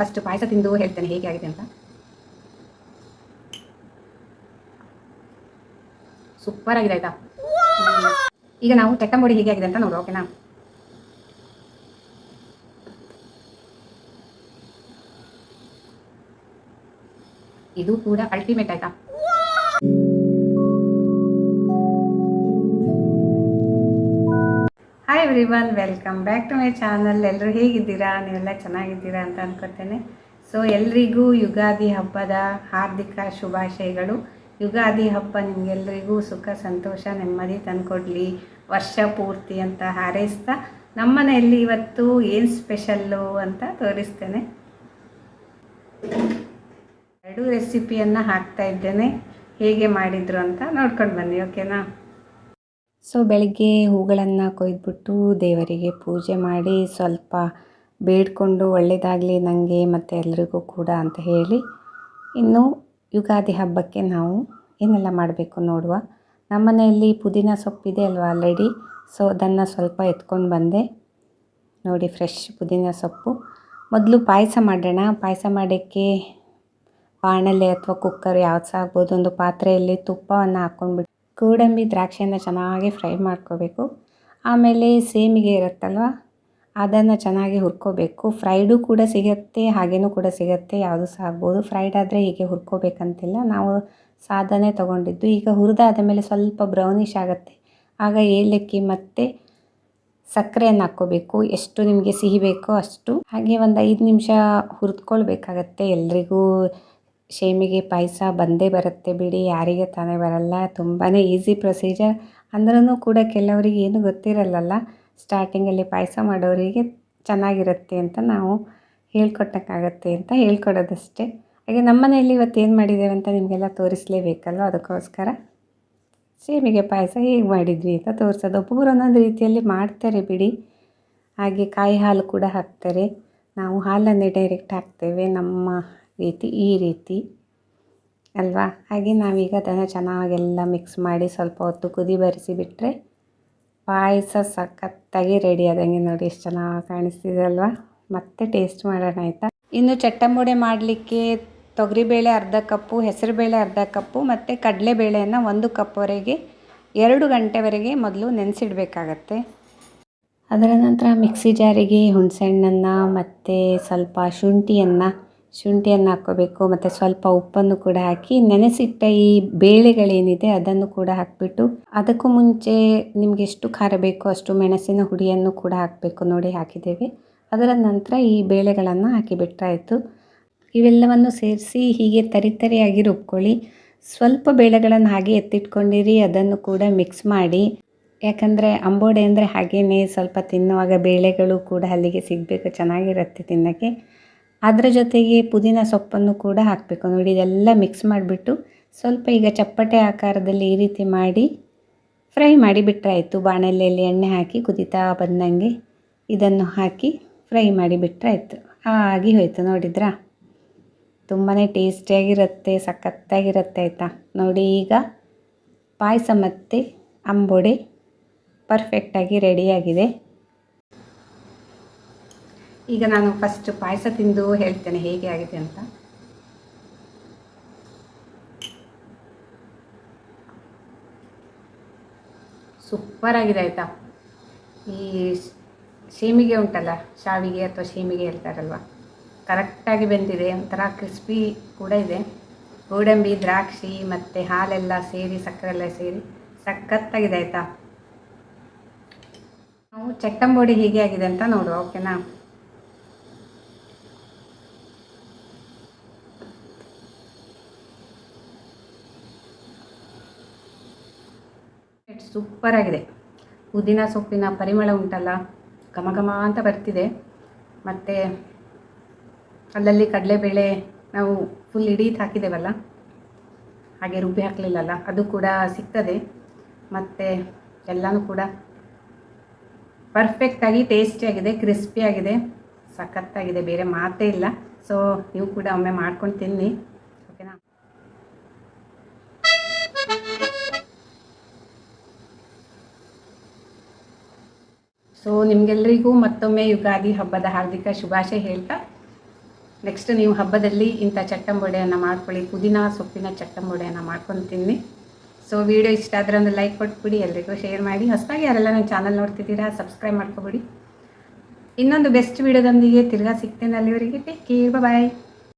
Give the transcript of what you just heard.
First ಪಾಯಸ ತಿಂದು ಹೇಳ್ತೇನೆ, ಹೇಗೆ ಆಗಿದೆ ಅಂತ. ಸೂಪರ್ ಆಗಿದೆ ಆಯ್ತಾ? ಈಗ ನಾವು ಚಟ್ಟಂಬೋಡಿ ಹೇಗೆ ಆಗಿದೆ ಅಂತ ನೋಡು ಓಕೆನಾ ಇದು ಕೂಡ ಅಲ್ಟಿಮೇಟ್ ಆಯ್ತಾ? Hi everyone welcome back to my channel ಎಲ್ಲರೂ ಹೇಗಿದ್ದೀರಾ? ನೀವೆಲ್ಲ ಚೆನ್ನಾಗಿದ್ದೀರಾ ಅಂತ ಅನ್ಕೋತೇನೆ. ಸೊ ಎಲ್ರಿಗೂ ಯುಗಾದಿ ಹಬ್ಬದ ಹಾರ್ದಿಕ ಶುಭಾಶಯಗಳು. ಯುಗಾದಿ ಹಬ್ಬ ನಿಮಗೆಲ್ಲರಿಗೂ ಸುಖ, ಸಂತೋಷ, ನೆಮ್ಮದಿ ತಂದುಕೊಡ್ಲಿ. ವರ್ಷ ಪೂರ್ತಿ ಅಂತ ಹಾರೈಸ್ತಾ ನಮ್ಮನೆಯಲ್ಲಿ ಇವತ್ತು ಏನು ಸ್ಪೆಷಲ್ಲು ಅಂತ ತೋರಿಸ್ತೇನೆ. ಎರಡು ರೆಸಿಪಿಯನ್ನು ಹಾಕ್ತಾ ಇದ್ದೇನೆ. ಹೇಗೆ ಮಾಡಿದ್ರು ಅಂತ ನೋಡ್ಕೊಂಡು ಬನ್ನಿ ಓಕೆನಾ ಸೊ ಬೆಳಗ್ಗೆ ಹೂಗಳನ್ನು ಕೊಯ್ದುಬಿಟ್ಟು ದೇವರಿಗೆ ಪೂಜೆ ಮಾಡಿ ಸ್ವಲ್ಪ ಬೇಡಿಕೊಂಡು ಒಳ್ಳೆಯದಾಗಲಿ ನನಗೆ ಮತ್ತು ಎಲ್ರಿಗೂ ಕೂಡ ಅಂತ ಹೇಳಿ ಇನ್ನು ಯುಗಾದಿ ಹಬ್ಬಕ್ಕೆ ನಾವು ಏನೆಲ್ಲ ಮಾಡಬೇಕು ನೋಡುವ. ನಮ್ಮನೆಯಲ್ಲಿ ಪುದೀನ ಸೊಪ್ಪಿದೆ ಅಲ್ವಾ ಆಲ್ರೆಡಿ ಸೊ ಅದನ್ನು ಸ್ವಲ್ಪ ಎತ್ಕೊಂಡು ಬಂದೆ. ನೋಡಿ ಫ್ರೆಶ್ ಪುದೀನ ಸೊಪ್ಪು. ಮೊದಲು ಪಾಯಸ ಮಾಡೋಣ. ಪಾಯಸ ಮಾಡೋಕ್ಕೆ ಬಾಣಲೆ ಅಥವಾ ಕುಕ್ಕರ್ ಯಾವ್ದು ಸಹ ಆಗ್ಬೋದು. ಒಂದು ಪಾತ್ರೆಯಲ್ಲಿ ತುಪ್ಪವನ್ನು ಹಾಕ್ಕೊಂಡ್ಬಿಟ್ಟು ಗೋಡಂಬಿ ದ್ರಾಕ್ಷಿಯನ್ನು ಚೆನ್ನಾಗಿ ಫ್ರೈ ಮಾಡ್ಕೋಬೇಕು. ಆಮೇಲೆ ಸೇಮಿಗೆ ಇರುತ್ತಲ್ವ? ಅದನ್ನು ಚೆನ್ನಾಗಿ ಹುರ್ಕೋಬೇಕು. ಫ್ರೈಡು ಕೂಡ ಸಿಗುತ್ತೆ, ಹಾಗೇನೂ ಕೂಡ ಸಿಗುತ್ತೆ, ಯಾವುದು ಸಹ ಆಗ್ಬೋದು. ಫ್ರೈಡ್ ಆದರೆ ಹೀಗೆ ಹುರ್ಕೋಬೇಕಂತಿಲ್ಲ. ನಾವು ಸಾಧನೆ ತೊಗೊಂಡಿದ್ದು. ಈಗ ಹುರಿದಾದ ಮೇಲೆ ಸ್ವಲ್ಪ ಬ್ರೌನಿಶ್ ಆಗುತ್ತೆ. ಆಗ ಏಲಕ್ಕಿ ಮತ್ತು ಸಕ್ಕರೆಯನ್ನು ಹಾಕ್ಕೋಬೇಕು. ಎಷ್ಟು ನಿಮಗೆ ಸಿಹಿ ಬೇಕೋ ಅಷ್ಟು. ಹಾಗೆ ಒಂದು ಐದು ನಿಮಿಷ ಹುರಿದ್ಕೊಳ್ಬೇಕಾಗತ್ತೆ ಎಲ್ರಿಗೂ. ಶೇಮಿಗೆ ಪಾಯಸ ಬಂದೇ ಬರುತ್ತೆ ಬಿಡಿ, ಯಾರಿಗೆ ತಾನೇ ಬರಲ್ಲ ತುಂಬಾ ಈಸಿ ಪ್ರೊಸೀಜರ್ ಅಂದ್ರೂ ಕೂಡ ಕೆಲವರಿಗೆ ಏನು ಗೊತ್ತಿರಲ್ಲಲ್ಲ ಸ್ಟಾರ್ಟಿಂಗಲ್ಲಿ ಪಾಯಸ ಮಾಡೋರಿಗೆ ಚೆನ್ನಾಗಿರುತ್ತೆ ಅಂತ ನಾವು ಹೇಳ್ಕೊಟ್ಟಕ್ಕಾಗತ್ತೆ ಅಂತ ಹೇಳ್ಕೊಡೋದಷ್ಟೇ. ಹಾಗೆ ನಮ್ಮ ಮನೆಯಲ್ಲಿ ಇವತ್ತು ಏನು ಮಾಡಿದ್ದೇವೆ ಅಂತ ನಿಮಗೆಲ್ಲ ತೋರಿಸಲೇಬೇಕಲ್ವ? ಅದಕ್ಕೋಸ್ಕರ ಸೇಮಿಗೆ ಪಾಯಸ ಹೇಗೆ ಮಾಡಿದ್ವಿ ಅಂತ ತೋರಿಸೋದು. ಒಬ್ಬೊಬ್ಬರು ಒಂದೊಂದು ರೀತಿಯಲ್ಲಿ ಮಾಡ್ತಾರೆ ಬಿಡಿ. ಹಾಗೆ ಕಾಯಿ ಹಾಲು ಕೂಡ ಹಾಕ್ತಾರೆ. ನಾವು ಹಾಲನ್ನೇ ಡೈರೆಕ್ಟ್ ಹಾಕ್ತೇವೆ. ನಮ್ಮ ರೀತಿ, ಈ ರೀತಿ. ಅಲ್ವಾ? ಹಾಗೆ ನಾವೀಗ ಅದನ್ನು ಚೆನ್ನಾಗೆಲ್ಲ ಮಿಕ್ಸ್ ಮಾಡಿ ಸ್ವಲ್ಪ ಹೊತ್ತು ಕುದಿ ಬರೆಸಿಬಿಟ್ರೆ ಪಾಯಸ ಸಖತ್ತಾಗಿ ರೆಡಿ ಆದಂಗೆ ನೋಡಿ, ಎಷ್ಟು ಚೆನ್ನಾಗಿ ಕಾಣಿಸ್ತಿದೆ ಅಲ್ವಾ? ಮತ್ತೆ ಟೇಸ್ಟ್ ಮಾಡೋಣ ಆಯಿತಾ? ಇನ್ನು ಚಟ್ಟಂಬುಡೆ ಮಾಡಲಿಕ್ಕೆ ತೊಗರಿಬೇಳೆ ಅರ್ಧ ಕಪ್ಪು, ಹೆಸರುಬೇಳೆ ಅರ್ಧ ಕಪ್ಪು ಮತ್ತು ಕಡಲೆಬೇಳೆಯನ್ನು ಒಂದು ಕಪ್ವರೆಗೆ, ಎರಡು ಗಂಟೆವರೆಗೆ ಮೊದಲು ನೆನೆಸಿಡ್ಬೇಕಾಗತ್ತೆ. ಅದರ ನಂತರ ಮಿಕ್ಸಿ ಜಾರಿಗೆ ಹುಣಸೆಹಣ್ಣನ್ನು ಮತ್ತು ಸ್ವಲ್ಪ ಶುಂಠಿಯನ್ನು ಶುಂಠಿಯನ್ನು ಹಾಕ್ಕೋಬೇಕು, ಮತ್ತು ಸ್ವಲ್ಪ ಉಪ್ಪನ್ನು ಕೂಡ ಹಾಕಿ ನೆನೆಸಿಟ್ಟ ಈ ಬೇಳೆಗಳೇನಿದೆ ಅದನ್ನು ಕೂಡ ಹಾಕಿಬಿಟ್ಟು ಅದಕ್ಕೂ ಮುಂಚೆ ನಿಮಗೆ ಎಷ್ಟು ಖಾರ ಬೇಕೋ ಅಷ್ಟು ಮೆಣಸಿನ ಹುಡಿಯನ್ನು ಕೂಡ ಹಾಕಬೇಕು ನೋಡಿ ಹಾಕಿದ್ದೇವೆ. ಅದರ ನಂತರ ಈ ಬೇಳೆಗಳನ್ನು ಹಾಕಿಬಿಟ್ರಾಯಿತು. ಇವೆಲ್ಲವನ್ನು ಸೇರಿಸಿ ಹೀಗೆ ತರಿತರಿಯಾಗಿ ರುಬ್ಕೊಳ್ಳಿ. ಸ್ವಲ್ಪ ಬೇಳೆಗಳನ್ನು ಹಾಗೆ ಎತ್ತಿಟ್ಕೊಂಡಿರಿ, ಅದನ್ನು ಕೂಡ ಮಿಕ್ಸ್ ಮಾಡಿ. ಯಾಕಂದರೆ ಅಂಬೋಡೆ ಅಂದರೆ ಹಾಗೇ ಸ್ವಲ್ಪ ತಿನ್ನುವಾಗ ಬೇಳೆಗಳು ಕೂಡ ಅಲ್ಲಿಗೆ ಸಿಗಬೇಕು, ಚೆನ್ನಾಗಿರುತ್ತೆ ತಿನ್ನೋಕ್ಕೆ. ಅದರ ಜೊತೆಗೆ ಪುದೀನ ಸೊಪ್ಪನ್ನು ಕೂಡ ಹಾಕಬೇಕು. ನೋಡಿ, ಇದೆಲ್ಲ ಮಿಕ್ಸ್ ಮಾಡಿಬಿಟ್ಟು ಸ್ವಲ್ಪ ಈಗ ಚಪ್ಪಟೆ ಆಕಾರದಲ್ಲಿ ಈ ರೀತಿ ಮಾಡಿ ಫ್ರೈ ಮಾಡಿ ಬಿಟ್ಟರಾಯಿತು ಬಾಣಲೆಯಲ್ಲಿ ಎಣ್ಣೆ ಹಾಕಿ ಕುದಿತಾ ಬಂದಂಗೆ ಇದನ್ನು ಹಾಕಿ ಫ್ರೈ ಮಾಡಿ ಬಿಟ್ಟರಾಯಿತು ಆಗಿ ಹೋಯಿತು. ನೋಡಿದ್ರಾ? ತುಂಬಾ ಟೇಸ್ಟಿಯಾಗಿರುತ್ತೆ, ಸಖತ್ತಾಗಿರುತ್ತೆ ಆಯಿತಾ? ನೋಡಿ, ಈಗ ಪಾಯಸ ಮತ್ತು ಅಂಬೊಡೆ ಪರ್ಫೆಕ್ಟಾಗಿ ರೆಡಿಯಾಗಿದೆ ಈಗ ನಾನು ಫಸ್ಟ್ ಪಾಯಸ ತಿಂದು ಹೇಳ್ತೇನೆ, ಹೇಗೆ ಆಗಿದೆ ಅಂತ. ಸೂಪರ್ ಆಗಿದೆ ಆಯಿತಾ? ಈ ಶೇಮಿಗೆ ಉಂಟಲ್ಲ, ಶಾವಿಗೆ ಅಥವಾ ಶೇಮಿಗೆ ಹೇಳ್ತಾರಲ್ವ? ಕರೆಕ್ಟಾಗಿ ಬೆಂದಿದೆ, ಒಂಥರ ಕ್ರಿಸ್ಪಿ ಕೂಡ ಇದೆ. ಗೋಡಂಬಿ, ದ್ರಾಕ್ಷಿ ಮತ್ತು ಹಾಲೆಲ್ಲ ಸೇರಿ ಸಕ್ಕರೆ ಎಲ್ಲ ಸೇರಿ ಸಖತ್ತಾಗಿದೆ ಆಯಿತಾ? ನಾವು ಚಟ್ಟಂಬೋಡಿ ಹೀಗೆ ಆಗಿದೆ ಅಂತ ನೋಡುವ ಓಕೆನಾ ಸೂಪರ್ ಆಗಿದೆ. ಪುದೀನ ಸೊಪ್ಪಿನ ಪರಿಮಳ ಉಂಟಲ್ಲ, ಘಮ ಘಮ ಅಂತ ಬರ್ತಿದೆ. ಮತ್ತು ಅಲ್ಲಲ್ಲಿ ಕಡಲೆಬೇಳೆ ನಾವು ಫುಲ್ ಇಡೀ ಹಾಕಿದ್ದೇವಲ್ಲ ಹಾಗೆ ರುಬ್ಬಿ ಹಾಕಲಿಲ್ಲಲ್ಲ, ಅದು ಕೂಡ ಸಿಗ್ತದೆ. ಮತ್ತು ಎಲ್ಲನೂ ಕೂಡ ಪರ್ಫೆಕ್ಟಾಗಿ ಟೇಸ್ಟಿಯಾಗಿದೆ ಕ್ರಿಸ್ಪಿಯಾಗಿದೆ ಸಖತ್ತಾಗಿದೆ, ಬೇರೆ ಮಾತೇ ಇಲ್ಲ. ಸೊ ನೀವು ಕೂಡ ಒಮ್ಮೆ ಮಾಡ್ಕೊಂಡು ತಿನ್ನಿ. ಸೊ ನಿಮಗೆಲ್ಲರಿಗೂ ಮತ್ತೊಮ್ಮೆ ಯುಗಾದಿ ಹಬ್ಬದ ಹಾರ್ದಿಕ ಶುಭಾಶಯ ಹೇಳ್ತಾ ನೆಕ್ಸ್ಟ್ ನೀವು ಹಬ್ಬದಲ್ಲಿ ಇಂಥ ಚಟ್ಟಂಬೊಡೆಯನ್ನು ಮಾಡ್ಕೊಳ್ಳಿ, ಪುದೀನ ಸೊಪ್ಪಿನ ಚಟ್ಟಂಬೊಡೆಯನ್ನು ಮಾಡ್ಕೊಂಡು ತಿನ್ನಿ. ಸೊ ವಿಡಿಯೋ ಇಷ್ಟ ಆದರೆ ಒಂದು ಲೈಕ್ ಕೊಟ್ಬಿಡಿ, ಎಲ್ರಿಗೂ ಶೇರ್ ಮಾಡಿ. ಹೊಸದಾಗಿ ಯಾರೆಲ್ಲ ನನ್ನ ಚಾನಲ್ ನೋಡ್ತಿದ್ದೀರಾ ಸಬ್ಸ್ಕ್ರೈಬ್ ಮಾಡ್ಕೊಬಿಡಿ. ಇನ್ನೊಂದು ಬೆಸ್ಟ್ ವಿಡಿಯೋದೊಂದಿಗೆ ತಿರ್ಗಾ ಸಿಗ್ತೇನೆ ಅಲ್ಲಿವರೆಗೆ. Take care bye